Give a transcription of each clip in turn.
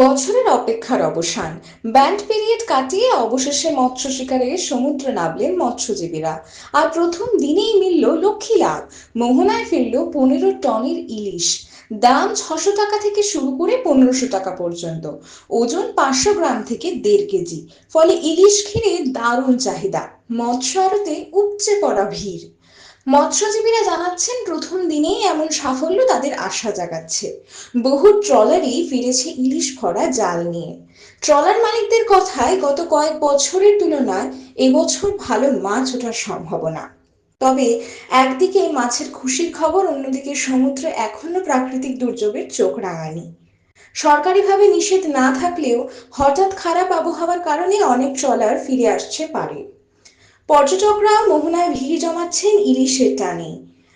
বছরের অপেক্ষার অবসান। ব্যান্ড পিরিয়ড কাটিয়ে অবশেষে মৎস্য শিকারে সমুদ্রে নামলেন মৎস্যজীবীরা। আর প্রথম দিনেই মিলল লক্ষ্মী লাভ মোহনায় ফিরল পনেরো টনের ইলিশ। দাম ছশো টাকা থেকে শুরু করে পনেরোশো টাকা পর্যন্ত। ওজন পাঁচশো গ্রাম থেকে দেড় কেজি। ফলে ইলিশ ঘিরে দারুণ চাহিদা। মৎস্য আড়তে উপচে পড়া ভিড়। মৎস্যজীবীরা জানাচ্ছেন, প্রথম দিনেই এমন সাফল্য তাদের আশা জাগাচ্ছে। বহু ট্রলারই ফিরেছে ইলিশ ভরা জাল নিয়ে। ট্রলার মালিকদের কথায় গত কয়েক বছরের তুলনায় এবছর ভালো মাছ ওঠার সম্ভাবনা। তবে একদিকে মাছের খুশির খবর, অন্যদিকে সমুদ্রে এখনও প্রাকৃতিক দুর্যোগের চোখ রাঙানি। সরকারিভাবে নিষেধ না থাকলেও হঠাৎ খারাপ আবহাওয়ার কারণে অনেক ট্রলার ফিরে আসছে পারে। পর্যটকরা মোহনায় ভিড় জমাচ্ছেন ইলিশের টানে।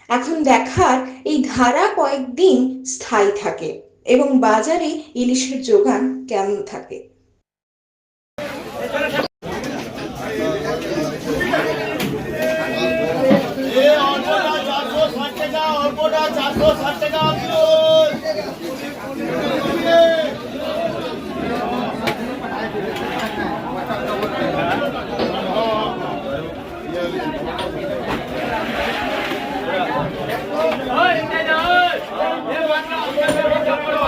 এখন দেখার এই ধারা কয়েকদিন স্থায়ী থাকে এবং বাজারে ইলিশের যোগান কেমন থাকে?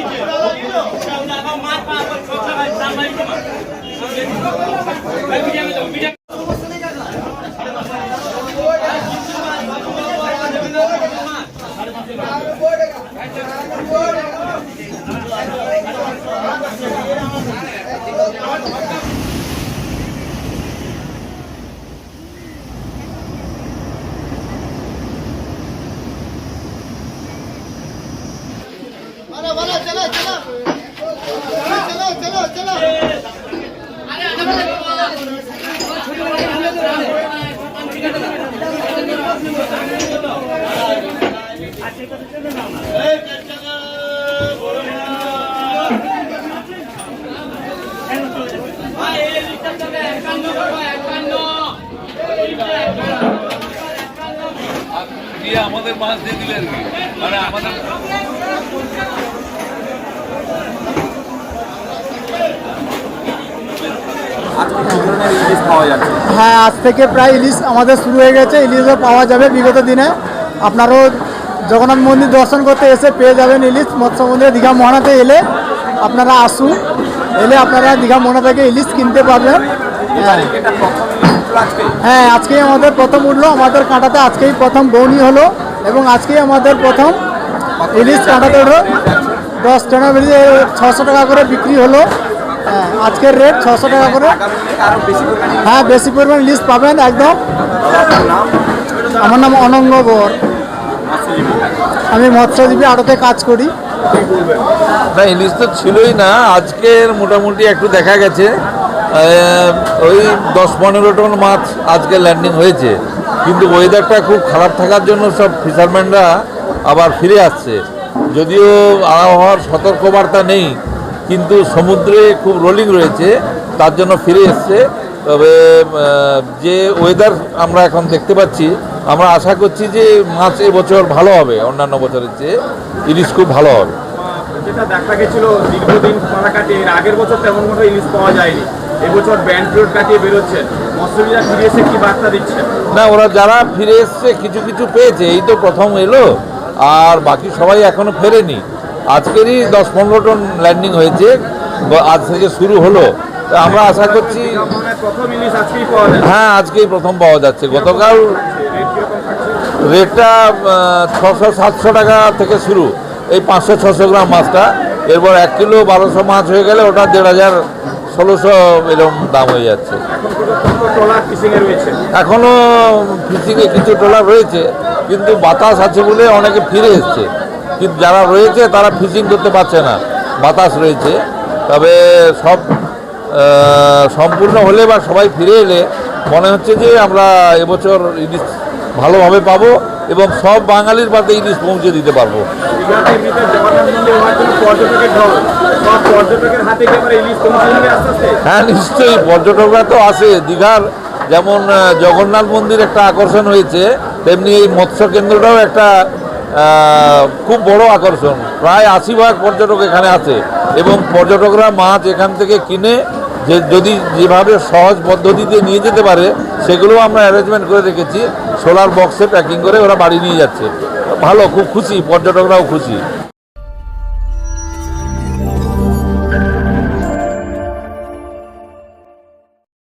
चलो দিয়ে আমাদের মাছ দিয়ে দিলে আর কি মানে আমাদের হ্যাঁ আজ থেকে প্রায় ইলিশ আমাদের শুরু হয়ে গেছে। ইলিশও পাওয়া যাবে বিগত দিনে। আপনারাও জগন্নাথ মন্দির দর্শন করতে এসে পেয়ে যাবেন ইলিশ। মৎস্য মন্দিরে দীঘা মোহনাতে এলে আপনারা আসুন। এলে আপনারা দীঘা মোহনা থেকে ইলিশ কিনতে পারবেন। হ্যাঁ। আজকেই আমাদের প্রথম উঠল। আমাদের কাঁটাতে আজকেই প্রথম বৌনি হলো এবং আজকেই আমাদের প্রথম ইলিশ কাঁটাতে উঠল দশ টাকা বেরিয়ে ছশো টাকা করে বিক্রি হলো। আজকের রেট ছশো টাকা করে। হ্যাঁ বেশি পরিমাণ লিস্ট পাবেন, একদম। আমার নাম অনঙ্গ বর আমি মৎস্যজীবী আড়তে কাজ করি। না ইলিশ তো ছিলই না। আজকের মোটামুটি একটু দেখা গেছে। ওই দশ পনেরো টন মাছ আজকে ল্যান্ডিং হয়েছে। কিন্তু ওয়েদারটা খুব খারাপ থাকার জন্য সব ফিশারম্যানরা আবার ফিরে আসছে। যদিও আবহাওয়ার সতর্কবার্তা নেই। কিন্তু সমুদ্রে খুব রোলিং রয়েছে তার জন্য ফিরে এসছে। তবে যে ওয়েদার আমরা এখন দেখতে পাচ্ছি আমরা আশা করছি যে মাছ এবছর ভালো হবে অন্যান্য বছরের চেয়ে ইলিশ খুব ভালো হবে। যেটা দেখা গেছিল দীর্ঘদিন খরা কাটিয়ে এর আগের বছর তেমন কোনো ইলিশ পাওয়া যায়নি। এবছর ব্যান্ড পিরিয়ড কাটিয়ে বেরোচ্ছেন মৎস্যজীবীরা ফিরে এসে কি বার্তা দিচ্ছেন না ওরা যারা ফিরে এসছে কিছু কিছু পেয়েছে এই তো প্রথম এলো আর বাকি সবাই এখনও ফেরেনি। আজকেরই দশ পনেরো টন ল্যান্ডিং হয়েছে আজ থেকে শুরু হলো। আমরা আশা করছি হ্যাঁ আজকেই প্রথম পাওয়া যাচ্ছে। গতকাল রেটটা ছশো সাতশো টাকা থেকে শুরু। এই পাঁচশো ছশো গ্রাম মাছটা। এরপর এক কিলো বারোশো মাছ হয়ে গেলে ওটা দেড় হাজার ষোলোশো এরকম দাম হয়ে যাচ্ছে। এখনও ফিশিংয়ে কিছু ট্রলার রয়েছে, কিন্তু বাতাস আছে বলে অনেকে ফিরে এসছে। কিন্তু যারা রয়েছে, তারা ফিশিং করতে পারছে না। বাতাস রয়েছে। তবে সব সম্পূর্ণ হলে বা সবাই ফিরে এলে মনে হচ্ছে যে আমরা এবছর ইলিশ ভালোভাবে পাবো এবং সব বাঙালির পাতে ইলিশ পৌঁছে দিতে পারব। হ্যাঁ নিশ্চয়ই পর্যটকরা তো আসে দীঘার যেমন জগন্নাথ মন্দির একটা আকর্ষণ হয়েছে, তেমনি এই মৎস্য কেন্দ্রটাও একটা খুব বড় আকর্ষণ। প্রায় আশি ভাগ পর্যটক এখানে আছে এবং পর্যটকরা মাছ এখান থেকে কিনে যে যদি যেভাবে সহজ পদ্ধতিতে নিয়ে যেতে পারে, সেগুলো আমরা অ্যারেঞ্জমেন্ট করে রেখেছি। সোলার বক্সে প্যাকিং করে ওরা বাড়ি নিয়ে যাচ্ছে। ভালো, খুব খুশি, পর্যটকরাও খুশি।